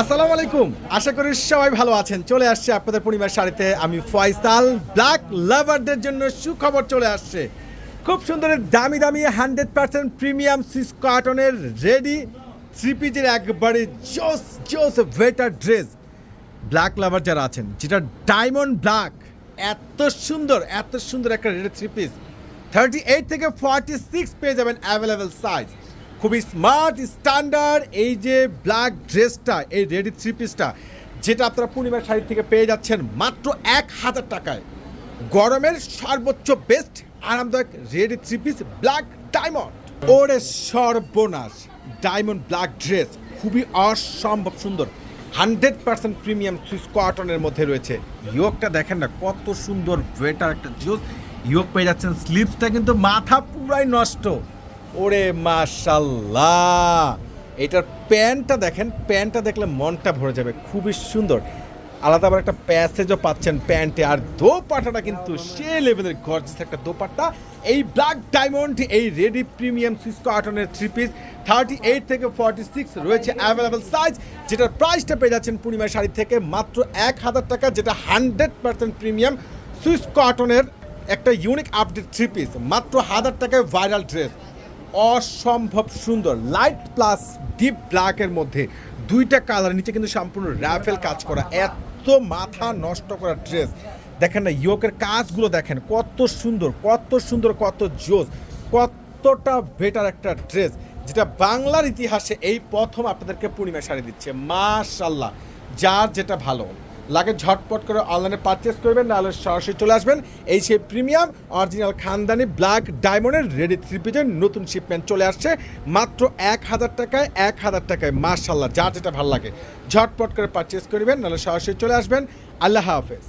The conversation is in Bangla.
আসসালামু আলাইকুম। আশা করি সবাই ভালো আছেন। চলে আসছে আপনাদের পরিবার শাড়িতে আমি ফয়সাল। ব্ল্যাক লাভারদের জন্য সুখবর চলে আসছে। খুব সুন্দর দামি দামি হান্ড্রেড পার্সেন্ট প্রিমিয়াম সুইস কটনের রেডি থ্রি পিজের একবারে জোস জোস ভেটার ড্রেস ব্ল্যাক লাভার যারা আছেন, যেটা ডায়মন্ড ব্ল্যাক এত সুন্দর এত সুন্দর একটা ready three piece thirty eight থেকে ফর্টি সিক্স পেয়ে যাবেন অ্যাভেলেবেল সাইজ খুবই স্মার্ট স্ট্যান্ডার্ড, এই যে ব্ল্যাক ড্রেসটা, এই রেডি থ্রি পিসটা যেটা আপনারা পূর্ণিমার শাড়ি থেকে পেয়ে যাচ্ছেন মাত্র এক হাজার টাকায়। গরমের সর্বোচ্চ বেস্ট আরামদায়ক ready three piece black diamond. ওরে সর্বনাশ, ডায়মন্ড ব্ল্যাক ড্রেস, খুবই অসম্ভব সুন্দর। হান্ড্রেড পার্সেন্ট প্রিমিয়াম সুইস কটনের মধ্যে রয়েছে। ইয়োগটা দেখেন না, কত সুন্দর বেটার একটা জুস ইয়োগ পেয়ে যাচ্ছেন স্লিপসটা কিন্তু মাথা পুরাই নষ্ট। ওরে মাশাল্লাহ। এটার প্যান্টটা দেখেন, প্যান্টটা দেখলে মনটা ভরে যাবে, খুবই সুন্দর। আলাদা আবার একটা প্যাসেজও পাচ্ছেন প্যান্টে, আর দোপাটাটা কিন্তু সে লেভেলের গর্জিস একটা দোপাট্টা। এই ব্ল্যাক ডায়মন্ড এই রেডি প্রিমিয়াম সিসকো আটনের থ্রি পিস থার্টি এইট থেকে ফর্টি সিক্স রয়েছে অ্যাভেলেবেল সাইজ যেটার প্রাইসটা পেয়ে যাচ্ছেন পূর্ণিমা শাড়ি থেকে মাত্র এক হাজার টাকা, যেটা হান্ড্রেড পার্সেন্ট প্রিমিয়াম সুইস কটনের একটা ইউনিক আপডেট থ্রি পিস মাত্র হাজার টাকায় ভাইরাল ড্রেস অসম্ভব সুন্দর। লাইট প্লাস ডিপ ব্ল্যাকের মধ্যে দুইটা কালার নিচে কিন্তু সম্পূর্ণ র্যাফেল কাজ করা। এত মাথা নষ্ট করা ড্রেস দেখেন না ইয়োকের কাজগুলো দেখেন, কত সুন্দর কত সুন্দর, কত জোস, কতটা বেটার একটা ড্রেস যেটা বাংলার ইতিহাসে এই প্রথম আপনাদেরকে পূর্ণিমা শাড়ি দিচ্ছে। মাশাল্লাহ যার যেটা ভালো। লাগে ঝটপট করে অনলাইনে পারচেস করবেন, নাহলে সরাসরি চলে আসবেন। এই সেই প্রিমিয়াম অরিজিনাল খানদানি ব্ল্যাক ডায়মন্ডের রেডি থ্রি পিজের নতুন শিপমেন্ট চলে আসছে। মাত্র এক হাজার টাকায়, এক হাজার টাকায় মার্শাল্লাহ যার যেটা ভালো লাগে। ঝটপট করে পারচেস করবেন নাহলে সরাসরি চলে আসবেন। আল্লাহ হাফেজ।